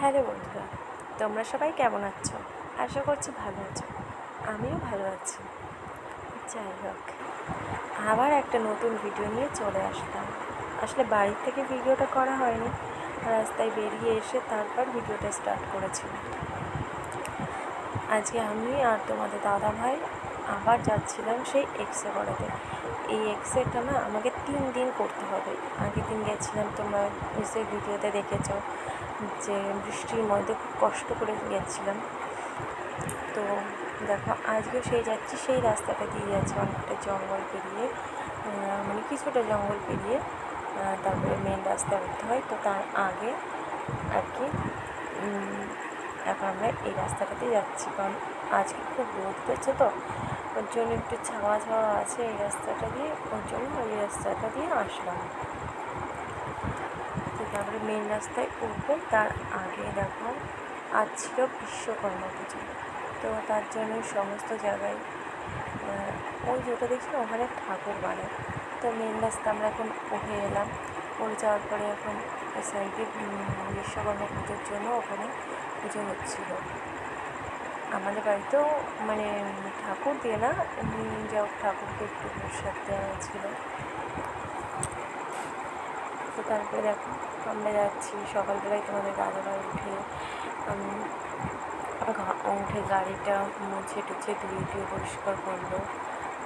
Hello বন্ধুরা, তোমরা সবাই কেমন আছো? আশা করছি ভালো আছো। আমিও ভালো আছি। যাই হোক, আবার একটা নতুন ভিডিও নিয়ে চলে আসলাম। আসলে বাড়ির থেকে ভিডিওটা করা হয়নি, রাস্তায় বেরিয়ে এসে তারপর ভিডিওটা স্টার্ট করেছিলাম। আজকে আমি আর তোমাদের দাদা ভাই আবার যাচ্ছিলাম সেই এক্সরে করাতে। এই এক্সরেটা না আমাকে তিন দিন করতে হবে। আগের দিন গেছিলাম তোমরা নিশ্চয়ই ভিডিওতে দেখেছ। যে বৃষ্টির মধ্যে খুব কষ্ট করে গেছিলাম তো দেখো, আজকে সেই যাচ্ছি, সেই রাস্তাটা দিয়ে যাচ্ছে অনেকটা জঙ্গল পেরিয়ে মানে কিছুটা জঙ্গল পেরিয়ে তারপরে মেন রাস্তা উঠতে হয়। তো তার আগে আর কি এখন আমরা এই রাস্তাটাতে যাচ্ছি। কারণ আজকে খুব রোদ পড়ছে তো, ওর জন্য একটু ছাওয়া ছাওয়া আছে এই রাস্তাটা দিয়ে, ওর জন্য ওই রাস্তাটা দিয়ে আসলাম। তারপরে মেন রাস্তায় উঠবো, তার আগে দেখো আজ ছিল বিশ্বকর্মা পুজো। তো তার জন্য সমস্ত জায়গায় ওই যেটা দেখছি ওখানে ঠাকুর বানায়। তো মেন রাস্তা আমরা এখন উঠে এলাম। উঠে যাওয়ার পরে এখন সাইডে বিশ্বকর্মা পুজোর জন্য ওখানে পুজো হচ্ছিল। আমাদের বাড়িতেও মানে ঠাকুর দিয়ে না এমনি যা ঠাকুরকে একটু প্রসাদ দেওয়া হয়েছিল তারপরে দেখো, আমরা যাচ্ছি, সকালবেলায় তোমাদের দাদাভাই উঠে উঠে গাড়িটা মুছে টুছে ধুয়ে টুয়ে পরিষ্কার করল।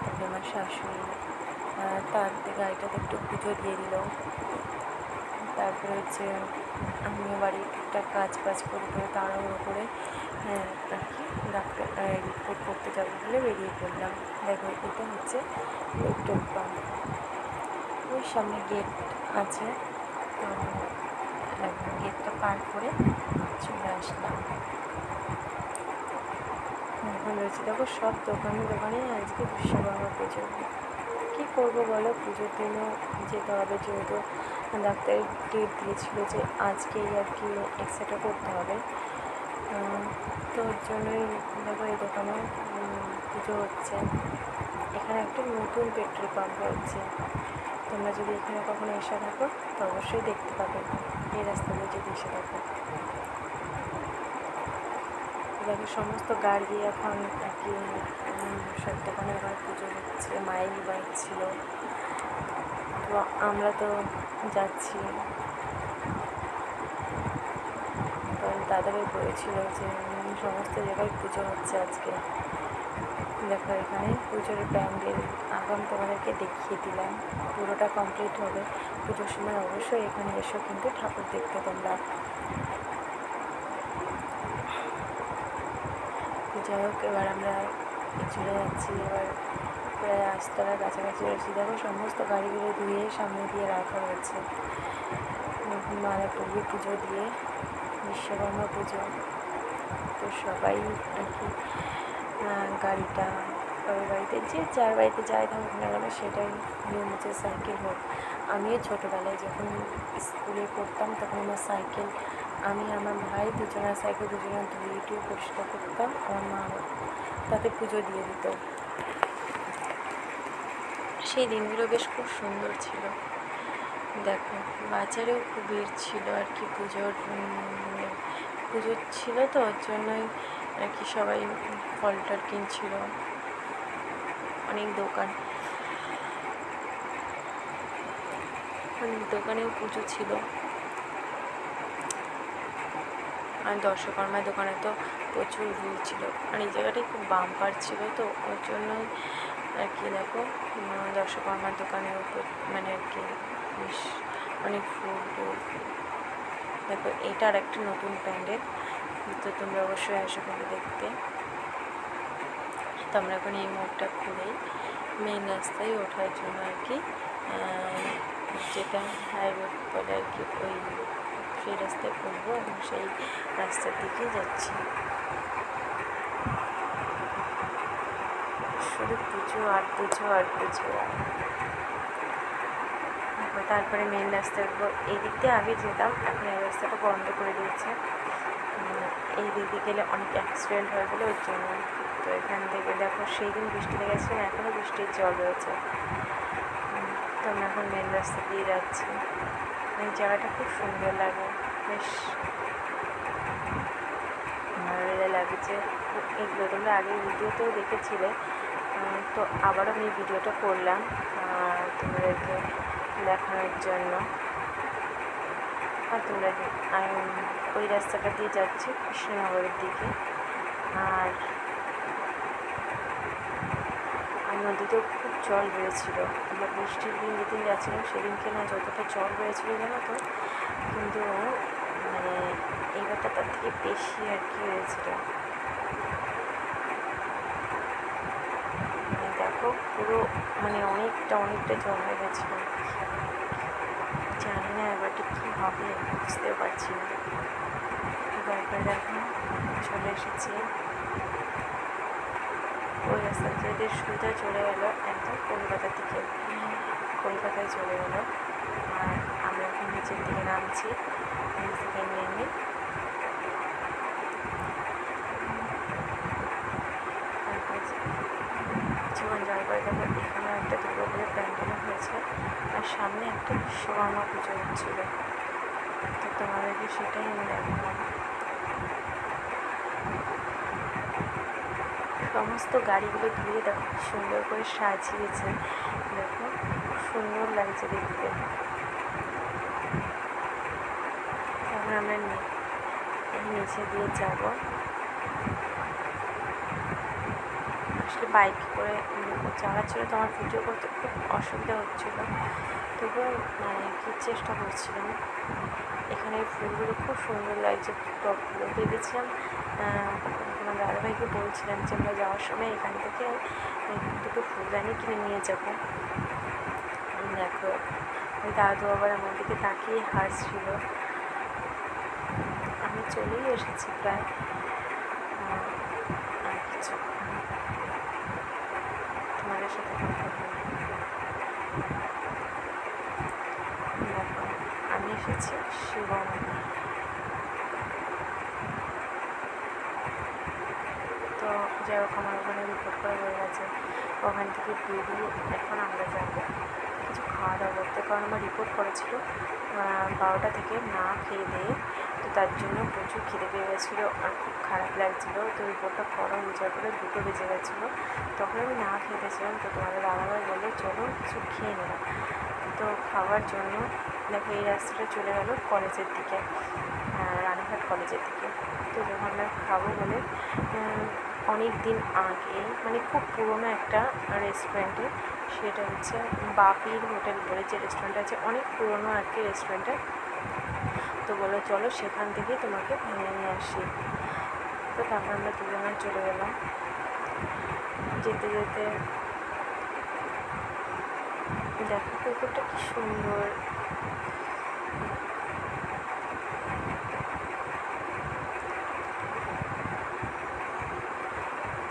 তারপরে আমার শাশুড়ি তার গাড়িটাতে একটু পুজো দিয়ে দিল। তারপরে হচ্ছে আমিও বাড়ির টুকটাক কাজ বাজ করে করে তাড়াহুড়ো করে হ্যাঁ আর কি ডাক্তার রিপোর্ট করতে যাব বলে বেরিয়ে পড়লাম। দেখো, এটা হচ্ছে পেট্রোল পাম্প। ওই সামনে গেট আছে। পার করে চলে আসলাম। এখন রয়েছে দেখো সব দোকানে দোকানে আজকে বিশ্বকর্মা পুজো। কী করব বলো? পুজোর দিনও যেতে হবে যেহেতু ডাক্তারের ডেট দিয়েছিল যে আজকেই আর কি এক্সরেটা করতে হবে। তো ওর জন্যই দেখো এই দোকানে পুজো হচ্ছে। এখানে একটা নতুন পেট্রোল পাম্প হচ্ছে। তোমরা যদি এখানে কখনো এসে থাকো, তো অবশ্যই দেখতে পাবে এই রাস্তা দিয়ে যদি এসে থাকো। দেখো সমস্ত গাড়ি এখন আর কি সব দোকানে আবার পুজো হচ্ছে মাইল বাইক ছিল। তো আমরা তো যাচ্ছি। কারণ দাদাভাই বলেছিল যে সমস্ত জায়গায় পুজো হচ্ছে আজকে। দেখো, এখানে পুজোর প্যান্ডেল। আগাম তোমাদেরকে দেখিয়ে দিলাম। পুরোটা কমপ্লিট হবে। পুজোর সময় অবশ্যই এখানে এসো কিন্তু ঠাকুর দেখতে তোমরা। যাই হোক, এবার আমরা চলে যাচ্ছি। এবার প্রায় আস্তলার কাছাকাছি রয়েছি। দেখো, সমস্ত গাড়িগুলো ধুয়ে সামনে দিয়ে রাখা হয়েছে। মালা পরিয়ে পুজো দিয়ে, বিশ্বকর্মা পুজো। তো সবাই আর কি গাড়িটা কারোর বাড়িতে যে যার বাড়িতে যাই থাকুক না কেন সেটাই নিয়ম হচ্ছে সাইকেল হোক। আমিও ছোটোবেলায় যখন স্কুলে পড়তাম তখন আমার সাইকেল আমি আমার ভাই দুজনের সাইকেল দুজনের ধুয়ে পরিষ্কার করতাম আমার মা তাতে পুজো দিয়ে দিত। সেই দিনগুলো বেশ খুব সুন্দর ছিল। দেখো বাজারেও খুব ভিড় ছিল আর কি পুজোর উম, পুজো ছিল তো ওর জন্যই আর কি সবাই ফল টল কিনছিল? অনেক দোকান। অনেক দোকানেও পুজো ছিল। আর দর্শকর্মার দোকানে তো প্রচুর ভিড় ছিল। আর এই জায়গাটায় খুব বাম্পার ছিল তো, ওর জন্যই আর কি দেখো দর্শকর্মার দোকানেও প্র- মানে আর কি অনেক ফুল দেখো এটা আর একটা নতুন প্যান্ডেল। তো তোমরা অবশ্যই আসো কিন্তু দেখতে। তো আমরা এখন এই মোড়টা ঘুরেই মেন রাস্তায় ওঠার জন্য আর কি যেটা হাইওয়ে বলে আর কি ওই সেই রাস্তায় উঠবো এবং সেই রাস্তার দিকে যাচ্ছি। শুধু পুজো আর পুজো আর পুজো। তারপরে মেন রাস্তায় উঠবো। এই দিক দিয়ে আগে যেতাম, এখন এই রাস্তাটা বন্ধ করে দিয়েছে। এই দিকে গেলে অনেক অ্যাক্সিডেন্ট হয় বলে ওই জন্য তো এখান থেকে দেখো সেই দিন বৃষ্টি লেগেছিলাম এখনও বৃষ্টির জল রয়েছে। তো আমরা এখন মেন রাস্তা দিয়ে যাচ্ছি। এই জায়গাটা খুব সুন্দর লাগে, বেশ ভালো লাগছে। এগুলো তোমরা আগে ভিডিওতেও দেখেছিলে তো আবারও আমি ভিডিওটা করলাম তোমাদেরকে দেখানোর জন্য। আর তোমরা আমি ওই রাস্তাটা দিয়ে যাচ্ছি, কৃষ্ণনগরের দিকে। আর নদীতেও খুব জল বেড়েছিল। আমরা বৃষ্টির দিন যেদিন যাচ্ছিলাম, সেদিনকে না যতটা জল বেড়েছিল জানো তো, কিন্তু মানে এইবারটা তার থেকে বেশি আর কি হয়েছিল। মানে দেখো পুরো মানে অনেকটা অনেকটা জল হয়ে গেছিল। জানি কী হবে বুঝতেও পারছি না। এবার দেখো চলে এসেছি। ওই রাস্তা যেতে সুবিধা চলে গেলো, একদম কলকাতা থেকে। কলকাতায় চলে গেলো। আর আমরা এখন নিচের দিকে নামছি থেকে নেমে। তারপর জীবন যাওয়ার পরে দেখো এখানে একটা দুর্গাপুরের প্যান্ডেল হয়েছে আর সামনে একটা বিশ্বকর্মা পুজো হচ্ছিল। তো তোমাদেরকে সেটাই আমি দেখালাম। সমস্ত গাড়িগুলো ধুয়ে দেখো সুন্দর করে সাজিয়েছে। দেখো সুন্দর লাগছে দেখতে। আমরা নিচে দিয়ে যাব আসলে বাইক করে যাওয়ার জন্য তো আমার ভিডিও করতে খুব অসুবিধা হচ্ছিল। তবুও মানে কি চেষ্টা করছিলাম। এখানে ফুলগুলো খুব সুন্দর লাগছে, টপগুলো ভেবেছিলাম আমার দাদাভাইকে বলছিলাম যে আমরা যাওয়ার সময় এখান থেকে দুটো ফুলদানি কিনে নিয়ে যাব। দেখো, ওই দাদু আবার আমার দিকে তাকিয়ে হাসছিল। আমি চলেই এসেছি প্রায় আহ, আর কিছু তোমাদের সাথে কথা বলি দেখো আমি এসেছি শিবম তো যাই হোক, আমার ওখানে রিপোর্ট করা হয়ে গেছে। ওখান থেকে বেরিয়ে এখন আমরা যাব কিছু খাওয়া দাওয়া করতে। কারণ আমার রিপোর্ট করেছিল বারোটা থেকে না খেয়ে দিয়ে, তো তার জন্য প্রচুর খিদে পেয়ে গেছিল আর খুব খারাপ লাগছিল। তো রিপোর্টটা করা যাওয়ার পরে দুটো বেজে গেছিল। তখন আমি না খেয়ে গেছিলাম তো তোমাদের দাদাভাই বলল, চলো কিছু খেয়ে নিলাম। তো খাওয়ার জন্য দেখো এই রাস্তাটা চলে গেল কলেজের দিকে রানাঘাট কলেজের দিকে। তো যখন আমরা খাব বলে অনেক দিন আগে মানে খুব পুরনো একটা রেস্টুরেন্টে সেটা হচ্ছে বাপির হোটেল বলে যে রেস্টুরেন্ট আছে, অনেক পুরনো আর কি রেস্টুরেন্টটা তো বলো, চলো সেখান থেকে তোমাকে ভেঙে নিয়ে আসি। তো তারপর আমরা দুজনে চলে গেলাম। যেতে যেতে দেখো কুকুরটা কি সুন্দর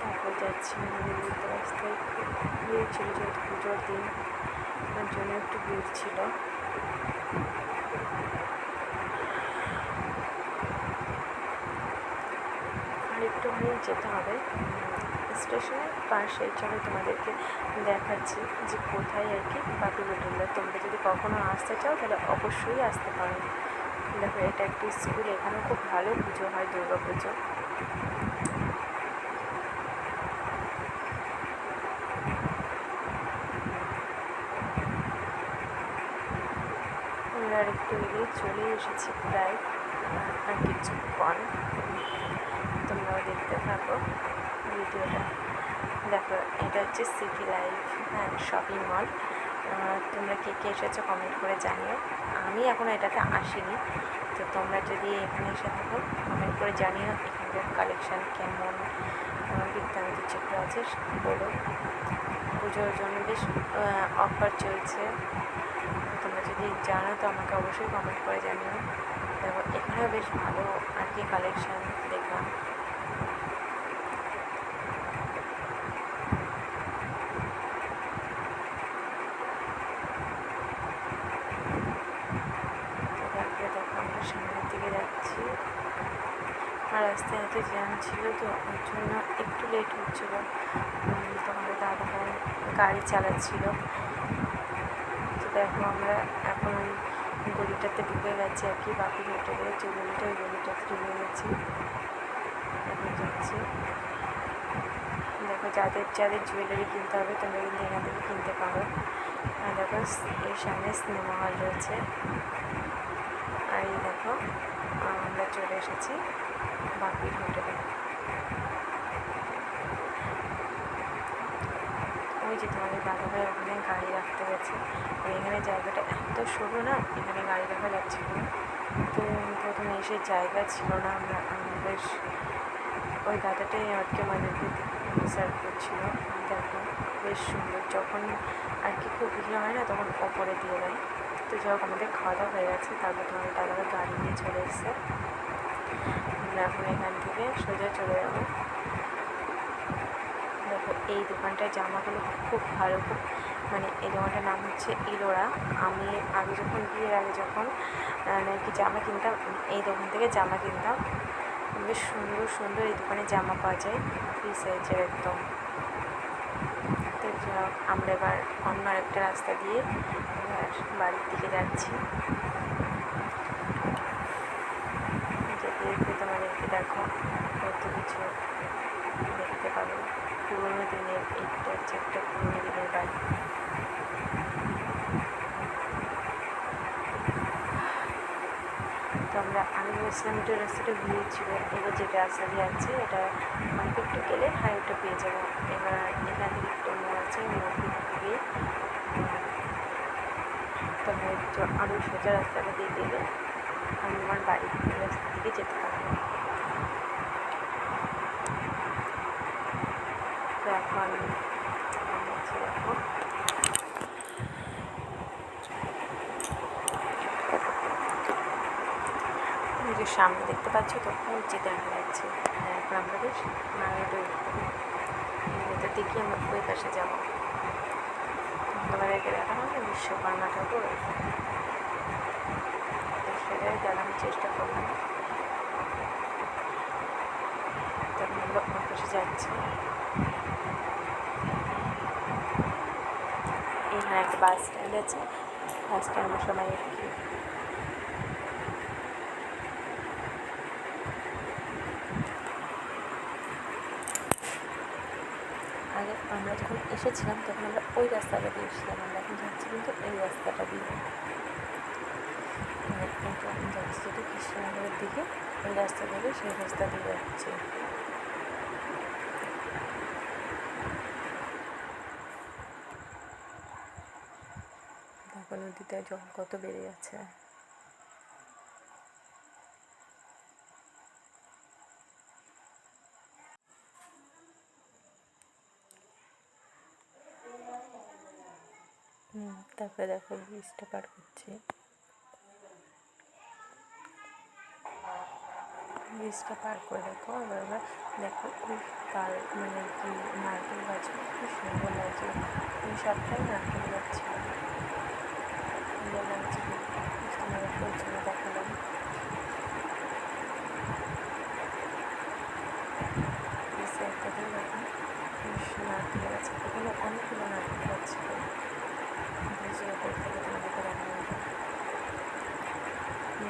তারপর যাচ্ছি নদীর রাস্তায় খুব ভিড় ছিল যেহেতু পুজোর দিন তার জন্য একটু ভিড় ছিল। আর একটুখানি যেতে হবে। স্টেশনের পাশে চলো তোমাদেরকে দেখাচ্ছি যে কোথায় আর কি বাপি হোটেলটা তোমরা যদি কখনো আসতে চাও তাহলে অবশ্যই আসতে পারো। দেখো, এটা একটি স্কুল এখানে খুব ভালো পুজো হয়, দুর্গা পুজো আমরা আর একটু এগিয়ে চলে এসেছি প্রায় আর কিছুক্ষণ। তোমরাও দেখতে থাকো ভিডিওটা। দেখো, এটা হচ্ছে সিটি লাইফ হ্যাঁ শপিং মল তোমরা কে কে এসেছ কমেন্ট করে জানিও। আমি এখন এটাতে আসিনি। তো তোমরা যদি এখানে এসে থাকো কমেন্ট করে জানিও এখানকার কালেকশান কেমন বৃত্তান্ত যেগুলো আছে বলো। পুজোর জন্য বেশ অফার চলছে। তোমরা যদি জানো তো আমাকে অবশ্যই কমেন্ট করে জানিও। দেখো, এখানেও বেশ ভালো আর কি কালেকশান দেখলাম তো তারপরে দেখো আমরা সামনের দিকে যাচ্ছি আর রাস্তায় এত জ্যাম ছিল তো ওর জন্য একটু লেট হচ্ছিল উম, তোমার দাদা ভাই গাড়ি চালাচ্ছিল। তো দেখো আমরা এখন ওই গলিটাতে ঢুকে গেছি আর কি, বাকি হোটেলে যে গলিটা ওই গলিটাতে ঢুকে গেছি। এখন যাচ্ছি। দেখো যাদের যাদের জুয়েলারি কিনতে হবে, তোমরা কিন্তু এখান থেকে কিনতে পারো। আর দেখো এর সামনে সিনেমা হল রয়েছে। আর এই দেখো, আমরা চলে এসেছি বাপির হোটেলে ওই যে তোমাদের দাদাভাই ওখানে গাড়ি রাখতে গেছে। আর এখানে জায়গাটা এত সরু না, এখানে গাড়ি রাখা যাচ্ছিল তো প্রথমে এসে জায়গা ছিল না, আমরা আমি বেশ ওই দাদাটাই আজকে আমাদেরকে সার্ভ করছিল। দেখো, বেশ সুন্দর। যখন আর কি খুব ভিড় হয় না, তখন ওপরে দিয়ে দেয়। তো যাই আমাদের খাওয়া দাওয়া হয়ে গেছে। তারপর তোমাদের দাদারা গাড়ি নিয়ে চলে এসছে। আমরা এখন এখান থেকে সোজা চলে যাব। দেখো, এই দোকানটায় জামাগুলো খুব ভালো, খুব মানে এই দোকানটার নাম হচ্ছে ইলোরা। আমি আগে যখন বিয়ের আগে যখন নাকি জামা কিনতাম, এই দোকান থেকে জামা কিনতাম। বেশ সুন্দর সুন্দর এই দোকানে জামা পাওয়া যায়, ফ্রি সাইজের একদম। আমরা এবার অন্য একটা রাস্তা দিয়ে বাড়ির দিকে যাচ্ছি যেতে যেতে তোমাদেরকে দেখো কত কিছু দেখতে পাবে পুরোনো দিনের এইটা হচ্ছে একটা পুরোনো দিনের বাড়ি তো আমরা আগে ভেবেছিলাম এটা রাস্তাটা ভিড় ছিল, এবার যেটা রাস্তা দিয়ে আছে এটা অনেক একটু গেলে হাইওয়েটা পেয়ে যাব। এবার এখান থেকে একটু মোড় আছে মোড় দিয়ে তবে আরও সোজা রাস্তাটা দিয়ে গেলে আমি আমার বাড়ির রাস্তা দিকে যেতে পারব। তো যে সামনে দেখতে পাচ্ছ তো যে দেখা যাচ্ছে। আমরা বেশ নারায়ণের দিকে আমরা ওই পাশে যাব। তোমাদেরকে দেখানো হবে বিশ্বকর্মা ঠাকুর? সেটাই দেখানোর চেষ্টা করলাম। তখন আমরা পাশে যাচ্ছি এখানে একটা বাস স্ট্যান্ড আছে। বাস স্ট্যান্ডের সময় আর কি। আগে আমরা যখন এসেছিলাম, তখন আমরা ওই রাস্তাটা দিয়ে এসেছিলাম। আমরা এখন যাচ্ছি কিন্তু এই রাস্তাটা দিয়ে। মানে যাচ্ছি কৃষ্ণনগরের দিকে, ওই রাস্তা থেকে সেই রাস্তা দিয়ে যাচ্ছি। দেখো নদীতে জল কত বেড়ে হুম, তারপরে দেখো ব্রিজটা পার করছি। ব্রিজটা পার করে দেখো, এবার দেখো ওই কাল মানে কি নারকেল গাছ খুব সুন্দর লাগছে সবটাই নারকেল গাছ সুন্দর লাগছে। প্রচুর দেখালাম। দেখো। নারকেল গাছ এখানে অনেকগুলো নারকেল গাছ ছিল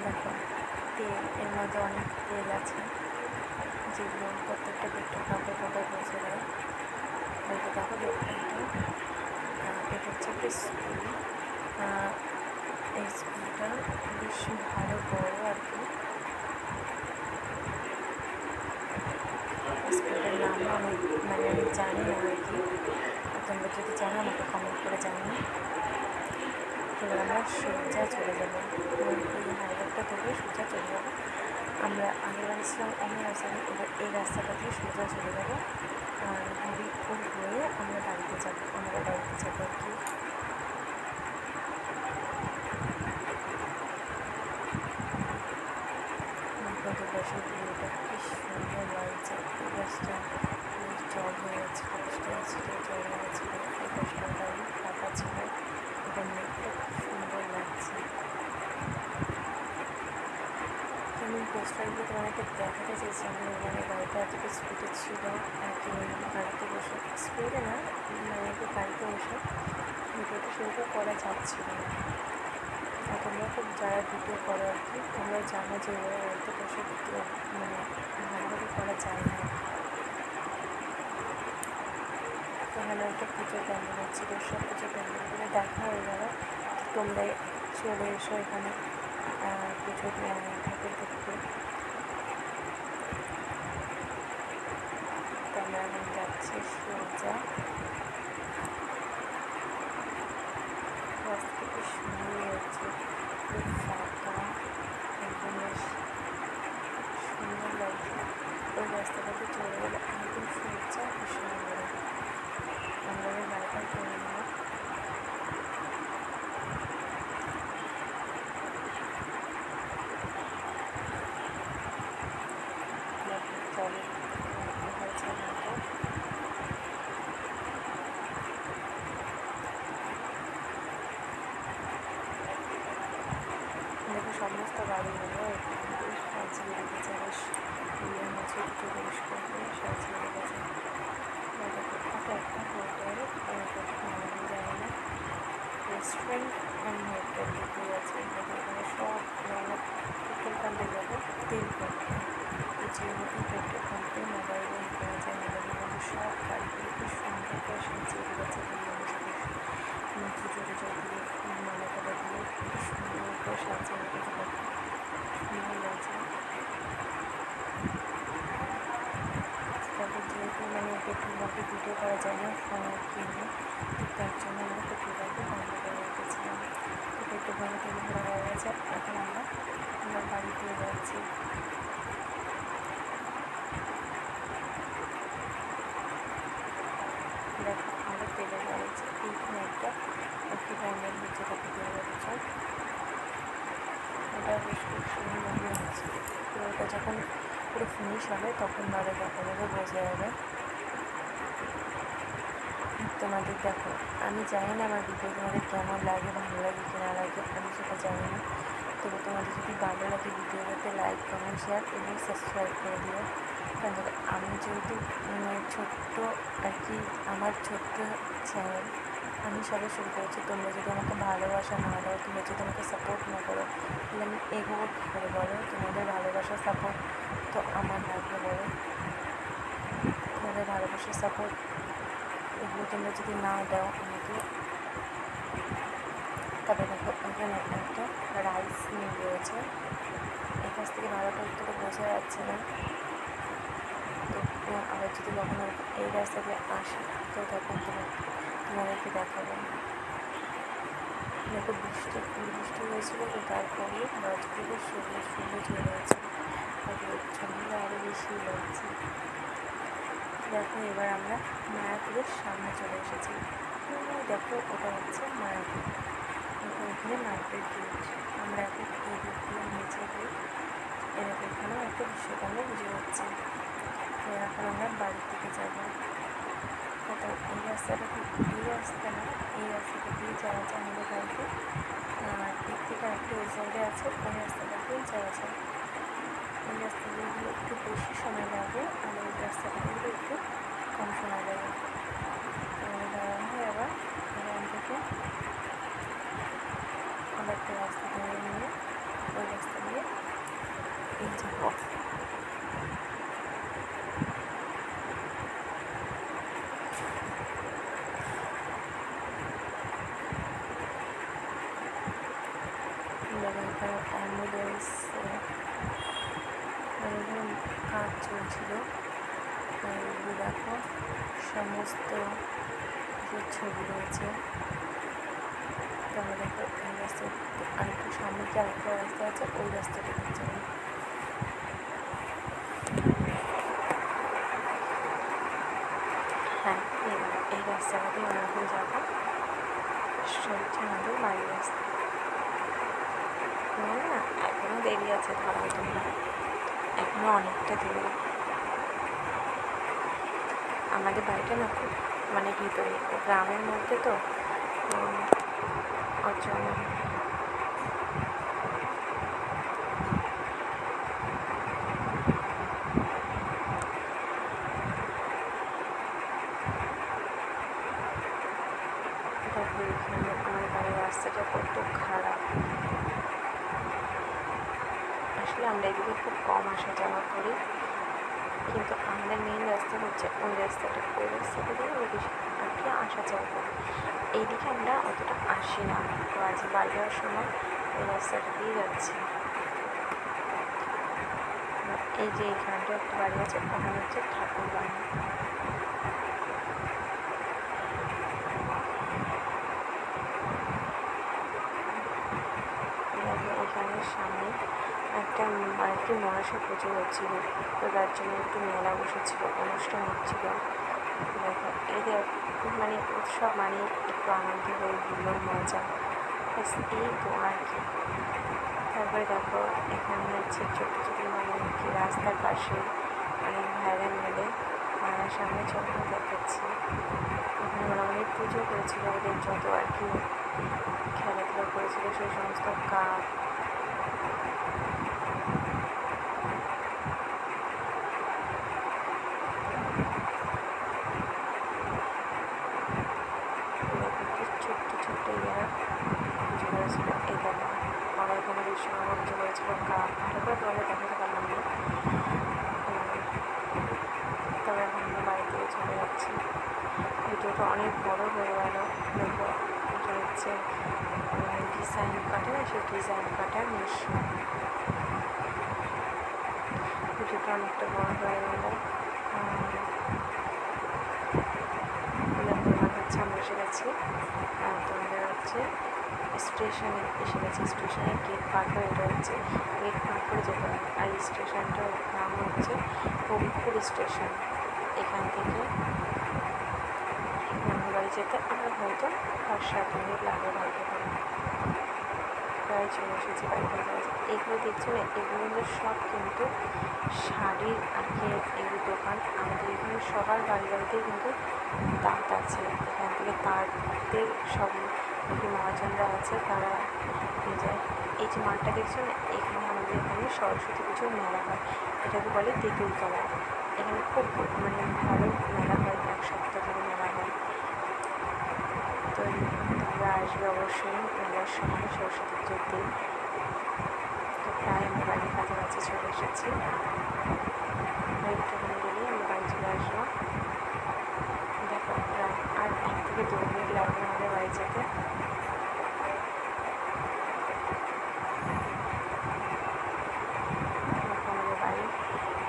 দেখো, তেল, এর মধ্যে অনেক তেল আছে। যেগুলো প্রত্যেকটা পেট্রোল পাম্পে পাম্পে পৌঁছে দেয়। হয়তো দেখো এটা হচ্ছে স্কুল এই স্কুলটা বেশ ভালো বড় আর কি। স্কুলটার নাম আমি মানে আমি জানি না আর কি। তোমরা যদি জানো, আমাকে কমেন্ট করে জানিও। এবার আমরা সোজা চলে যাব। এই হাইওয়েটা থেকে সোজা চলে যাব। আমরা আগে আসছিলাম অন্য রাস্তা এবার এই রাস্তাটা দিয়ে সোজা চলে যাব। আর হরিপুর হয়ে আমরা বাড়িতে যাব আমরা বাড়িতে যাব আর কি কত বছর ভিউটা কি সুন্দর লাগছে গাছটা জল হয়ে গেছে গাছটা ছিল জল হয়ে গেছিল এই গাছটার বাড়ি ফাঁকা ছিল এটা মেঘটা খুব সুন্দর লাগছে আমি তোমাদেরকে দেখাতে চেয়েছিলাম মানে বাড়িতে এতটা স্পিডে ছিল আর কি গাড়িতে বসে স্পিডে না মানে একটু বাড়িতে বসে ভিডিওটা সেরকম করা যাচ্ছিল। না আর তোমরা খুব যারা ভিডিও করো আর কি তোমরা জানো যে বাড়িতে বসে ভিডিও মানে ভালোভাবে করা যায় না। এখানে একটা পুজোর প্যান্ডেল হচ্ছিল সব পুজোর প্যান্ডেলগুলো দেখা হয়ে গেল। তোমরা চলে এসো এখানে পুজোর আহ, ঠাকুর দেখতে। তো যাচ্ছে সোজা রাস্তা থেকে সুন্দর হচ্ছে খুব ফাঁকা একদম সুন্দর লাগছে ওই রাস্তাটাতে চলে গেলে একদম সোজা কৃষ্ণনগরে আমরা বাড়িটা করে নিল চলে হয়েছে আমাদের দেখো সমস্ত গাড়িগুলো এখানে বেশ সাজিয়ে রেখেছে বেশ ইয়ে হচ্ছে একটু বেশ করে সাজিয়ে রেখেছে দেখো এটা একটা হোটেল হোটেল নাম জানি না রেস্টুরেন্ট অ্যান্ড হোটেল লিখে আছে দেখো এখানে সব মানে পেট্রোল পাম্পে যাব তেল ভরতে যেহেতু পেট্রোল পাম্পে মোবাইল ব্যাংক করা যায় মোবাইল ব্যাংকে সব গাড়িগুলো খুব সুন্দর করে সাজিয়ে রেখেছে দিয়ে পুজো টুজো দিয়ে ফুল মালা টালা দিয়ে খুব সুন্দর করে সাজিয়ে রেখেছে দেখো সুন্দর লাগছে তারপর যেহেতু পাম্পে ভিডিও করা যায় না ফোন কিনে তার জন্য আমরা পেট্রোল পাম্পে বন্ধ করে রেখেছিলাম। তো পেট্রোল পাম্পে তেল ভরা হয়ে গেছে। এখন আমরা আমরা বাড়িতে যাচ্ছি। দেখো গাড়ি এইখানে একটা একটি প্যান্ডেল হচ্ছে তাকে দিয়ে যাচ্ছে। এটা বেশ খুব সুন্দর হচ্ছে ওটা যখন পুরো ফিনিশ হবে, তখন ধরে দেখা যাবে বোঝা যাবে। তোমাদের দেখো। আমি জানি না আমার ভিডিও তোমাদের কেমন লাগে, ভালো লাগে কি না লাগে, আমি সেটা জানি না। তবে তোমাদের যদি ভালো লাগে ভিডিওটাতে লাইক কমেন্ট শেয়ার এবং সাবস্ক্রাইব করে দিও। কারণ আমি যেহেতু মানে ছোট্ট আর কি, আমার ছোট্ট চ্যানেল আমি সবে শুরু করেছি। তোমরা যদি আমাকে ভালোবাসা না দাও, তোমরা যদি আমাকে সাপোর্ট না করো, তাহলে আমি এগোবো কী করে বলো? তোমাদের ভালোবাসা সাপোর্ট তো আমার লাগবে বলো। তোমাদের ভালোবাসা সাপোর্ট এগুলো তোমরা যদি না দাও আমাকে তবে দেখো, এখানে একটা রাইস মিল রয়েছে। কাছ থেকে ভালোটা উত্তরে বোঝা যাচ্ছে না। তো আবার যদি কখনো এই রাস্তা দিয়ে আসে, তো তখন তোমার, তোমাদেরকে দেখাবো। দেখো, বৃষ্টি বৃষ্টি হয়েছিল, তো তারপরে গাছগুলো সবুজ সবুজ হয়ে গেছে রোদ আরও বেশি লাগছে দেখো এবার আমরা মায়াপুরের সামনে চলে এসেছি। দেখো, ওটা হচ্ছে মায়াপুর। দেখো, এখানে মায়াপুরের গেট আমরা এখন এই দিয়ে নিচে গিয়ে এরকম এখানেও একটা বিশ্বকর্মা পুজো হচ্ছে। তো এখন আমরা বাড়ির দিকে যাব। তো এই রাস্তাটা এই রাস্তা না, এই রাস্তাটা দিয়ে যাওয়া যায় আমাদের বাড়িতে। আর থেকে আরেকটু ওই সাইডে আছে, ওই রাস্তাটা দিয়েও যাওয়া যায়। এই রাস্তা দিয়ে একটু বেশি সময় লাগে আর ওই রাস্তাগুলো একটু কম সময় লাগে। দাঁড়ানো হয় আবার থেকে আবার একটা রাস্তা ধরে নিয়ে ওই রাস্তা দিয়ে এই যাব দেখো এখানে অ্যাম্বুলেন্স এখানে কাজ চলছিল আর এগুলো দেখো সমস্ত যে ছবি রয়েছে তাহলে দেখো এই রাস্তা আরেকটু সামনে যে আরেকটা রাস্তা আছে ওই রাস্তাটা দিয়ে যাবে হ্যাঁ এই এই রাস্তাটা দিয়ে আমরা এখন যাব সবচেয়ে আমাদের বাড়ি রাস্তা না। না এখনও দেরি আছে ধরো তোমরা এখনও অনেকটা দেরি। আমাদের বাড়িটা না খুব মানে ভিতরে, গ্রামের মধ্যে তো অচল দেখো এখানে আমার বাড়ির রাস্তাটা কত খারাপ আসলে আমরা এদিকে খুব কম আসা যাওয়া করি কিন্তু আমাদের মেন রাস্তা হচ্ছে ওই রাস্তাটা ওই রাস্তাটা দিয়ে আমরা বেশি আর কি আসা যাওয়া করি এইদিকে আমরা অতটা আসি না। তো আজ বাড়ি যাওয়ার সময় ওই রাস্তাটা দিয়ে যাচ্ছি। এই যে এইখানটা একটা বাড়ি আছে, ওখানে হচ্ছে ঠাকুর বাড়ি। সামনে একটা আর মনসা পুজো হচ্ছিল। তো তার জন্য একটু মেলা বসেছিল, অনুষ্ঠান হচ্ছিল। দেখো এদের মানে উৎসব মানে একটু আনন্দ হয়ে ঘুরলো, মজা। এই তো আর কি। তারপরে দেখো, এখানে হচ্ছে ছোটো ছোটো মানে কি রাস্তার পাশে অনেক ভাইরা মিলে মায়ের সামনে ছবি দেখাচ্ছি ওখানে ওরা অনেক পুজো করেছিল ওদের যত আর কি খেলাধুলা করেছিল, সেই সমস্ত কাপ ছোট্ট ছোট্ট ইয়ারা পুজো করেছিল এই দেখো ওরা এখানে বিশ্বকর্মা পুজো করেছিল কাপ ভালো করে তোমাদের দেখাতে পারলাম না তবে এখন আমরা বাড়িতে চলে যাচ্ছি ভিডিওটা অনেক বড় হয়ে গেল দেখো এটা হচ্ছে ডিজাইন কাটে না সেই ডিজাইন কাটার মেশিন ভিডিওটা অনেকটা বড় হয়ে গেল দেখো হচ্ছে আমরা এসে গেছি আর তোমাদের হচ্ছে স্টেশনে, এসে গেছে স্টেশনে গেট পার করে এটা হচ্ছে গেট পার করে যেতে হবে আর স্টেশনটার নাম হচ্ছে হবিপুর স্টেশন। এখান থেকে মামার বাড়ি যেতে আমার হয়তো পাঁচ সাত মিনিট লাগে বাইকে করে প্রায় চলে এসেছি বাড়িতে এগুলো দেখছি না? এগুলো সব কিন্তু শাড়ির আর কি এগুলো দোকান। আমাদের এখানে সবার বাড়ি বাড়িতেই কিন্তু তাঁত আছে। এখান থেকে তাঁতদের সব কি মহাজনরা আছে, তারা নিয়ে যায় এই যে মাঠটা দেখছ না এখানে আমাদের এখানে সরস্বতী পুজোর মেলা হয়। এটাকে বলে তেঁতুলতলা এখানে খুব মানে ভালো মেলা হয়, এক সপ্তাহ ধরে মেলা হয়। তো তোমরা আসবে অবশ্যই মেলার সময় সরস্বতী পুজোর দিন। তো প্রায় আমরা বাড়ির কাছাকাছি চলে এসেছি। একটুখানি গেলেই আমরা বাড়ি চলে আসব। দেখো আর এক থেকে দু মিনিট লাগবে। আমাদের বাড়ি দেখো আমাদের বাড়ি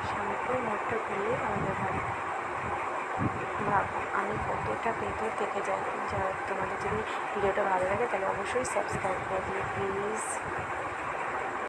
সামনে মোড়টা ঘুরলেই আমাদের বাড়ি। ভাবো, আমি কতটা ভেতর থেকে যাই যা তোমাদের যদি ভিডিওটা ভালো লাগে তাহলে অবশ্যই সাবস্ক্রাইব করে দিও প্লিজ